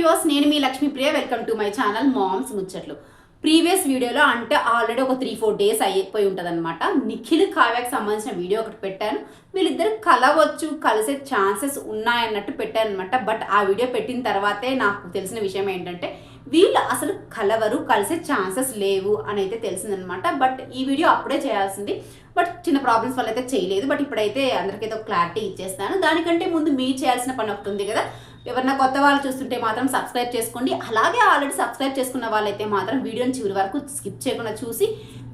Viewers నేను మీ Lakshmipriya welcome to my channel moms ముచ్చట్లు previous వీడియోలో అంటే ఆల్రెడీ ఒక త్రీ ఫోర్ డేస్ అయిపోయి ఉంటుంది అనమాట నిఖిల్ కావ్యకి సంబంధించిన వీడియో ఒకటి పెట్టాను. వీళ్ళిద్దరు కలవచ్చు కలిసే ఛాన్సెస్ ఉన్నాయన్నట్టు పెట్టాను అనమాట బట్ ఆ వీడియో పెట్టిన తర్వాతే నాకు తెలిసిన విషయం ఏంటంటే వీళ్ళు అసలు కలవరు కలిసే ఛాన్సెస్ లేవు అని అయితే తెలిసిందనమాట. బట్ ఈ వీడియో అప్పుడే చేయాల్సింది. బట్ చిన్న ప్రాబ్లమ్స్ వల్ల అయితే చేయలేదు. బట్ ఇప్పుడైతే అందరికైతే ఒక క్లారిటీ ఇచ్చేస్తాను. దానికంటే ముందు మీరు చేయాల్సిన పని ఒకటి ఉంది కదా. ఎవరన్నా కొత్త వాళ్ళు చూస్తుంటే మాత్రం సబ్స్క్రైబ్ చేసుకోండి. అలాగే ఆల్రెడీ సబ్స్క్రైబ్ చేసుకున్న వాళ్ళైతే మాత్రం వీడియోని చివరి వరకు స్కిప్ చేయకుండా చూసి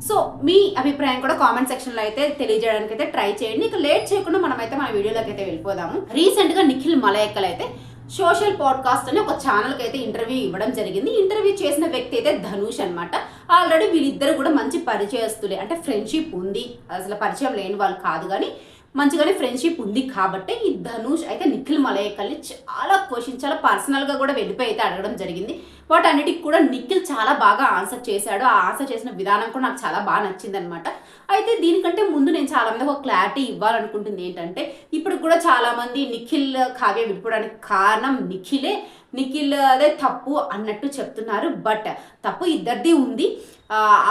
సో మీ అభిప్రాయం కూడా కామెంట్ సెక్షన్లో అయితే తెలియజేయడానికి అయితే ట్రై చేయండి. ఇక లేట్ చేయకుండా మనమైతే మన వీడియోలోకి అయితే వెళ్ళిపోదాము. రీసెంట్గా నిఖిల్ మలయక్కల్ అయితే సోషల్ పాడ్కాస్ట్ అని ఒక ఛానల్కి అయితే ఇంటర్వ్యూ ఇవ్వడం జరిగింది. ఇంటర్వ్యూ చేసిన వ్యక్తి అయితే ధనుష్ అనమాట ఆల్రెడీ వీళ్ళిద్దరు కూడా మంచి పరిచయస్తులే. అంటే ఫ్రెండ్షిప్ ఉంది. అసలు పరిచయం లేని వాళ్ళు కాదు కానీ మంచిగానే ఫ్రెండ్షిప్ ఉంది కాబట్టి ఈ ధనుష్ అయితే నిఖిల్ మలయకల్ని చాలా క్వశ్చన్ చాలా పర్సనల్గా కూడా వెళ్ళిపోయి అయితే అడగడం జరిగింది. వాటన్నిటికి కూడా నిఖిల్ చాలా బాగా ఆన్సర్ చేశాడు. ఆ ఆన్సర్ చేసిన విధానం కూడా నాకు చాలా బాగా నచ్చింది అనమాట అయితే దీనికంటే ముందు నేను చాలామంది ఒక క్లారిటీ ఇవ్వాలనుకుంటుంది ఏంటంటే ఇప్పుడు కూడా చాలామంది నిఖిల్ కావ్య విడిపోవడానికి కారణం నిఖిలే. నిఖిల్ అదే తప్పు అన్నట్టు చెప్తున్నారు. బట్ తప్పు ఇద్దరిది ఉంది.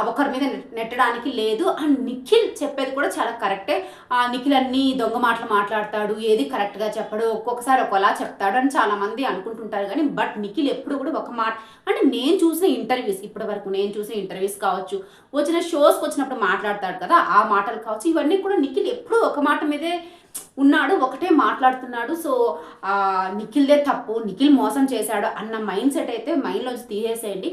ఒకరి మీద నెట్- నెట్టడానికి లేదు. అండ్ నిఖిల్ చెప్పేది కూడా చాలా కరెక్టే. ఆ, నిఖిల్ అన్ని దొంగ మాటలు మాట్లాడతాడు ఏది కరెక్ట్గా చెప్పడు ఒక్కొక్కసారి ఒకలా చెప్తాడు అని చాలామంది అనుకుంటుంటారు కానీ బట్ నిఖిల్ ఎప్పుడు కూడా ఒక మాట అంటే నేను చూసిన ఇంటర్వ్యూస్ ఇప్పటి వరకు నేను చూసిన ఇంటర్వ్యూస్ కావచ్చు వచ్చిన షోస్కి వచ్చినప్పుడు మాట్లాడతాడు కదా ఆ మాటలు కావచ్చు ఇవన్నీ కూడా నిఖిల్ ఎప్పుడూ ఒక మాట మీదే ఉన్నాడు ఒకటే మాట్లాడుతున్నాడు. సో నిఖిల్దే తప్పు నిఖిల్ మోసం చేశాడు అన్న మైండ్ సెట్ అయితే మైండ్లోంచి తీసేసేయండి.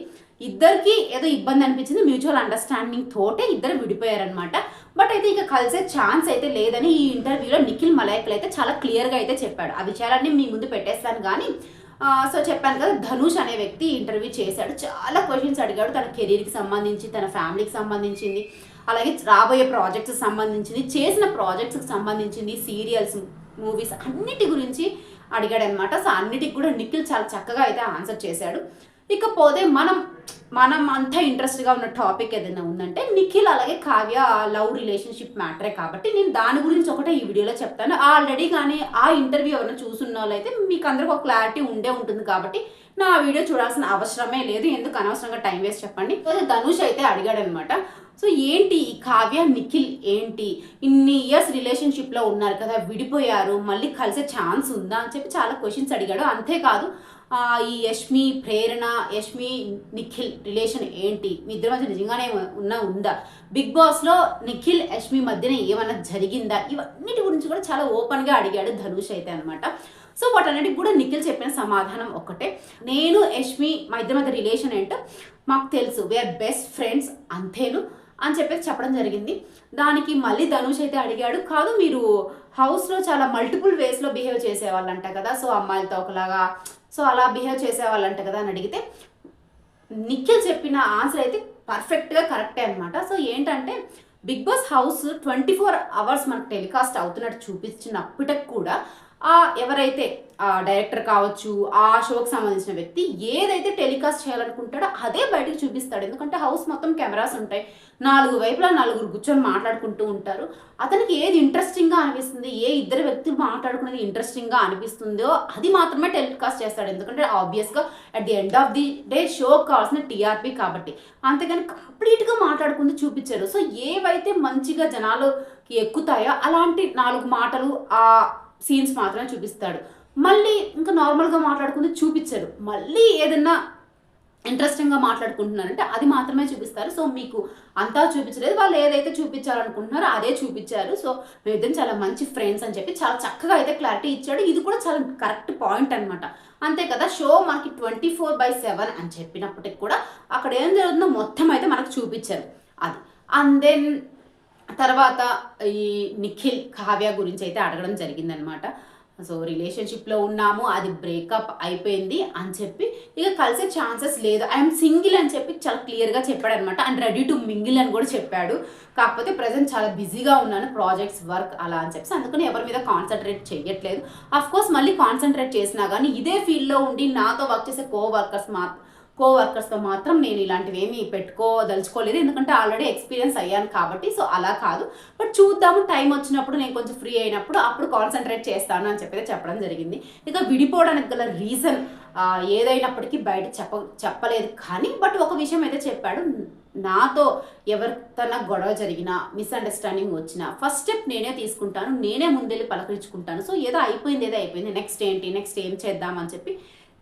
ఇద్దరికి ఏదో ఇబ్బంది అనిపించింది మ్యూచువల్ అండర్స్టాండింగ్ తోటే ఇద్దరు విడిపోయారనమాట బట్ అయితే ఇక కలిసే ఛాన్స్ అయితే లేదని ఈ ఇంటర్వ్యూలో నిఖిల్ మలయకల్ అయితే చాలా క్లియర్గా అయితే చెప్పాడు. ఆ విషయాలన్నీ మీ ముందు పెట్టేస్తాను కానీ సో చెప్పాను కదా ధనుష్ అనే వ్యక్తి ఇంటర్వ్యూ చేశాడు. చాలా క్వశ్చన్స్ అడిగాడు. తన కెరీర్కి సంబంధించి తన ఫ్యామిలీకి సంబంధించింది. అలాగే రాబోయే ప్రాజెక్ట్స్ సంబంధించింది. చేసిన ప్రాజెక్ట్స్కి సంబంధించింది. సీరియల్స్ మూవీస్ అన్నిటి గురించి అడిగాడనమాట సో అన్నిటికి కూడా నిఖిల్ చాలా చక్కగా అయితే ఆన్సర్ చేశాడు. ఇకపోతే మనం మనం అంత ఇంట్రెస్ట్గా ఉన్న టాపిక్ ఏదైనా ఉందంటే నిఖిల్ అలాగే కావ్య లవ్ రిలేషన్షిప్ మ్యాటరే కాబట్టి నేను దాని గురించి ఒకటే ఈ వీడియోలో చెప్తాను. ఆల్రెడీ కానీ ఆ ఇంటర్వ్యూ ఎవరైనా చూసున్న వాళ్ళైతే మీకు అందరికి ఒక క్లారిటీ ఉండే ఉంటుంది కాబట్టి నా వీడియో చూడాల్సిన అవసరమే లేదు. ఎందుకు అనవసరంగా టైం వేస్ట్ చెప్పండి. అయితే ధనుష్ అయితే అడిగాడనమాట. సో ఏంటి ఈ కావ్య నిఖిల్ ఏంటి? ఇన్ని ఇయర్స్ రిలేషన్షిప్లో ఉన్నారు కదా విడిపోయారు మళ్ళీ కలిసే ఛాన్స్ ఉందా? అని చెప్పి చాలా క్వశ్చన్స్ అడిగాడు. అంతేకాదు ఈ యష్మి ప్రేరణ యష్మి నిఖిల్ రిలేషన్ ఏంటి? మీ ఇద్దరి మధ్య నిజంగానే ఉన్న ఉందా? బిగ్ బాస్లో నిఖిల్ యష్మి మధ్యన ఏమైనా జరిగిందా? ఇవన్నిటి గురించి కూడా చాలా ఓపెన్గా అడిగాడు ధనుష్ అయితే అనమాట సో వాటన్నిటికి కూడా నిఖిల్ చెప్పిన సమాధానం ఒక్కటే నేను యష్మి మా ఇద్దరి మధ్య రిలేషన్ ఏంటో మాకు తెలుసు. వీఆర్ బెస్ట్ ఫ్రెండ్స్ అంతేను అని చెప్పేసి చెప్పడం జరిగింది. దానికి మళ్ళీ ధనుష్ అయితే అడిగాడు కాదు మీరు హౌస్లో చాలా మల్టిపుల్ వేస్లో బిహేవ్ చేసేవాళ్ళంట కదా. సో అమ్మాయిలతో ఒకలాగా సో అలా బిహేవ్ చేసేవాళ్ళంట కదా అని అడిగితే నిఖిల్ చెప్పిన ఆన్సర్ అయితే పర్ఫెక్ట్గా కరెక్టే అనమాట సో ఏంటంటే Bigg Boss house twenty four hours మనకు టెలికాస్ట్ అవుతున్నట్టు చూపించినప్పటికి కూడా ఎవరైతే ఆ డైరెక్టర్ కావచ్చు ఆ షోకి సంబంధించిన వ్యక్తి ఏదైతే టెలికాస్ట్ చేయాలనుకుంటాడో అదే బయటకు చూపిస్తాడు. ఎందుకంటే హౌస్ మొత్తం కెమెరాస్ ఉంటాయి. నాలుగు వైపులా నలుగురు కూర్చొని మాట్లాడుకుంటూ ఉంటారు. అతనికి ఏది ఇంట్రెస్టింగ్గా అనిపిస్తుంది ఏ ఇద్దరు వ్యక్తులు మాట్లాడుకునేది ఇంట్రెస్టింగ్గా అనిపిస్తుందో అది మాత్రమే టెలికాస్ట్ చేస్తాడు. ఎందుకంటే ఆబ్వియస్గా at the end of the day show కావాల్సిన టీఆర్పీ కాబట్టి. అంతేగాని కంప్లీట్గా మాట్లాడుకుంటూ చూపించారు. సో ఏవైతే మంచిగా జనాలు ఎక్కుతాయో అలాంటి నాలుగు మాటలు ఆ సీన్స్ మాత్రమే చూపిస్తాడు. మళ్ళీ ఇంకా నార్మల్గా మాట్లాడుకుంటే చూపించారు మళ్ళీ ఏదన్నా ఇంట్రెస్టింగ్గా మాట్లాడుకుంటున్నారంటే అది మాత్రమే చూపిస్తారు. సో మీకు అంతా చూపించలేదు. వాళ్ళు ఏదైతే చూపించాలనుకుంటున్నారో అదే చూపించారు. సో మేమిద్దరం చాలా మంచి ఫ్రెండ్స్ అని చెప్పి చాలా చక్కగా అయితే క్లారిటీ ఇచ్చాడు. ఇది కూడా చాలా కరెక్ట్ పాయింట్ అనమాట అంతే కదా షో మనకి ట్వంటీ ఫోర్ బై సెవెన్ అని చెప్పినప్పటికి కూడా అక్కడ ఏం జరుగుతుందో మొత్తం అయితే మనకు చూపించారు. అది. అండ్ దెన్ తర్వాత ఈ నిఖిల్ కావ్య గురించి అయితే అడగడం జరిగిందనమాట సో రిలేషన్షిప్లో ఉన్నాము అది బ్రేకప్ అయిపోయింది అని చెప్పి ఇక కలిసే ఛాన్సెస్ లేదు. ఐఎమ్ సింగిల్ అని చెప్పి చాలా క్లియర్గా చెప్పాడు అనమాట అండ్ రెడీ టు మింగిల్ అని కూడా చెప్పాడు. కాకపోతే ప్రజెంట్ చాలా బిజీగా ఉన్నాను ప్రాజెక్ట్స్ వర్క్ అలా అని చెప్పి. అందుకని ఎవరి మీద కాన్సన్ట్రేట్ చేయట్లేదు అఫ్ కోర్స్ మళ్ళీ కాన్సన్ట్రేట్ చేసినా కానీ ఇదే ఫీల్డ్లో ఉండి నాతో వర్క్ చేసే కో వర్కర్స్ మా కో వర్కర్స్తో మాత్రం నేను ఇలాంటివి ఏమీ పెట్టుకోదలుచుకోలేదు. ఎందుకంటే ఆల్రెడీ ఎక్స్పీరియన్స్ అయ్యాను కాబట్టి సో అలా కాదు. బట్ చూద్దాము టైం వచ్చినప్పుడు నేను కొంచెం ఫ్రీ అయినప్పుడు అప్పుడు కాన్సన్ట్రేట్ చేస్తాను అని చెప్పి చెప్పడం జరిగింది. ఇక విడిపోవడానికి గల రీజన్ ఏదైనప్పటికీ బయట చెప్ప చెప్పలేదు. కానీ బట్ ఒక విషయం అయితే చెప్పాడు. నాతో ఎవరితోనా గొడవ జరిగినా మిస్అండర్స్టాండింగ్ వచ్చినా ఫస్ట్ స్టెప్ నేనే తీసుకుంటాను. నేనే ముందెళ్ళి పలకరించుకుంటాను. సో ఏదో అయిపోయింది ఏదో అయిపోయింది. నెక్స్ట్ ఏంటి నెక్స్ట్ ఏం చేద్దామని చెప్పి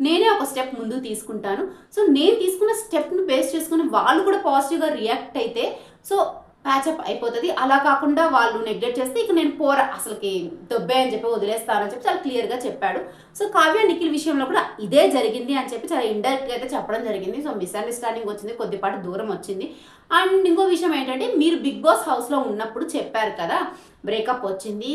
నేనే ఒక స్టెప్ ముందు తీసుకుంటాను. సో నేను తీసుకున్న స్టెప్ను బేస్ చేసుకుని వాళ్ళు కూడా పాజిటివ్గా రియాక్ట్ అయితే సో ప్యాచప్ అయిపోతుంది. అలా కాకుండా వాళ్ళు నెగ్లెక్ట్ చేస్తే ఇక నేను పోరా అసలుకి దొబ్బే అని చెప్పి వదిలేస్తానని చెప్పి చాలా క్లియర్గా చెప్పాడు. సో కావ్య నిఖిల్ విషయంలో కూడా ఇదే జరిగింది అని చెప్పి చాలా ఇండైరెక్ట్గా అయితే చెప్పడం జరిగింది. సో మిస్అండర్స్టాండింగ్ వచ్చింది కొద్దిపాటి దూరం వచ్చింది. అండ్ ఇంకో విషయం ఏంటంటే మీరు బిగ్ బాస్ హౌస్లో ఉన్నప్పుడు చెప్పారు కదా బ్రేకప్ వచ్చింది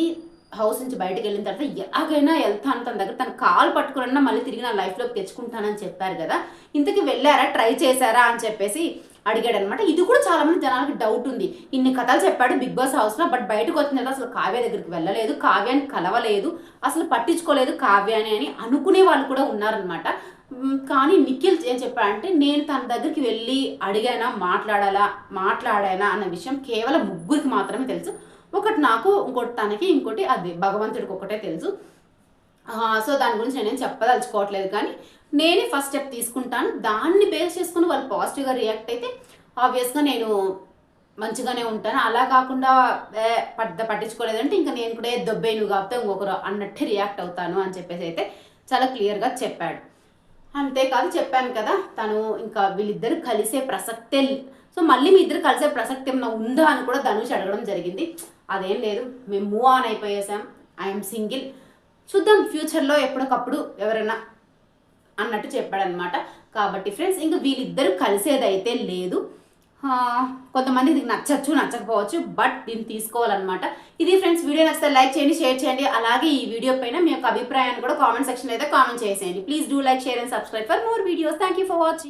హౌస్ నుంచి బయటకు వెళ్ళిన తర్వాత ఎలాగైనా వెళ్తాను తన దగ్గర తన కాలు పట్టుకున్నా మళ్ళీ తిరిగి నా లైఫ్లోకి తెచ్చుకుంటానని చెప్పారు కదా. ఇంతకి వెళ్ళారా? ట్రై చేశారా? అని చెప్పేసి అడిగాడు అనమాట ఇది కూడా చాలా మంది జనాలకి డౌట్ ఉంది. ఇన్ని కథలు చెప్పాడు బిగ్ బాస్ హౌస్లో బట్ బయటకు వచ్చిన తర్వాత అసలు కావ్య దగ్గరికి వెళ్ళలేదు. కావ్యాన్ని కలవలేదు. అసలు పట్టించుకోలేదు కావ్యాని అని అనుకునే వాళ్ళు కూడా ఉన్నారనమాట. కానీ నిఖిల్ ఏం చెప్పాడంటే నేను తన దగ్గరికి వెళ్ళి అడిగానా? మాట్లాడాలా? మాట్లాడానా? అన్న విషయం కేవలం ముగ్గురికి మాత్రమే తెలుసు. ఒకటి నాకు ఇంకోటి తనకి ఇంకోటి అది. భగవంతుడికి ఒకటే తెలుసు. సో దాని గురించి నేనేం చెప్పదలుచుకోవట్లేదు కానీ నేనే ఫస్ట్ స్టెప్ తీసుకుంటాను. దాన్ని బేస్ చేసుకుని వాళ్ళు పాజిటివ్గా రియాక్ట్ అయితే ఆబ్వియస్గా నేను మంచిగానే ఉంటాను. అలా కాకుండా ఏ, పట్టించుకోలేదంటే ఇంకా నేను కూడా ఏ దొబ్బే నువ్వు కాకపోతే ఇంకొకరు అన్నట్టు రియాక్ట్ అవుతాను అని చెప్పేసి అయితే చాలా క్లియర్గా చెప్పాడు. అంతేకాదు చెప్పాను కదా తను ఇంకా వీళ్ళిద్దరు కలిసే ప్రసక్తే సో మళ్ళీ మీ ఇద్దరు కలిసే ప్రసక్తి ఏమైనా ఉందా అని కూడా ధనుష్ అడగడం జరిగింది. అదేం లేదు. మేము మూవ్ ఆన్ అయిపోయేసాం ఐఎమ్ సింగిల్ చూద్దాం ఫ్యూచర్లో ఎప్పటికప్పుడు ఎవరైనా అన్నట్టు చెప్పాడనమాట కాబట్టి ఫ్రెండ్స్ ఇంకా వీళ్ళిద్దరూ కలిసేదైతే లేదు. కొంతమంది ఇది నచ్చచ్చు నచ్చకపోవచ్చు బట్ దీన్ని తీసుకోవాలన్నమాట. ఇది ఫ్రెండ్స్ వీడియో నచ్చితే లైక్ చేయండి షేర్ చేయండి. అలాగే ఈ వీడియో పైన మీ యొక్క అభిప్రాయాన్ని కూడా కామెంట్ సెక్షన్ అయితే కామెంట్ చేసేయండి. Please do like share and subscribe for more videos thank you for watching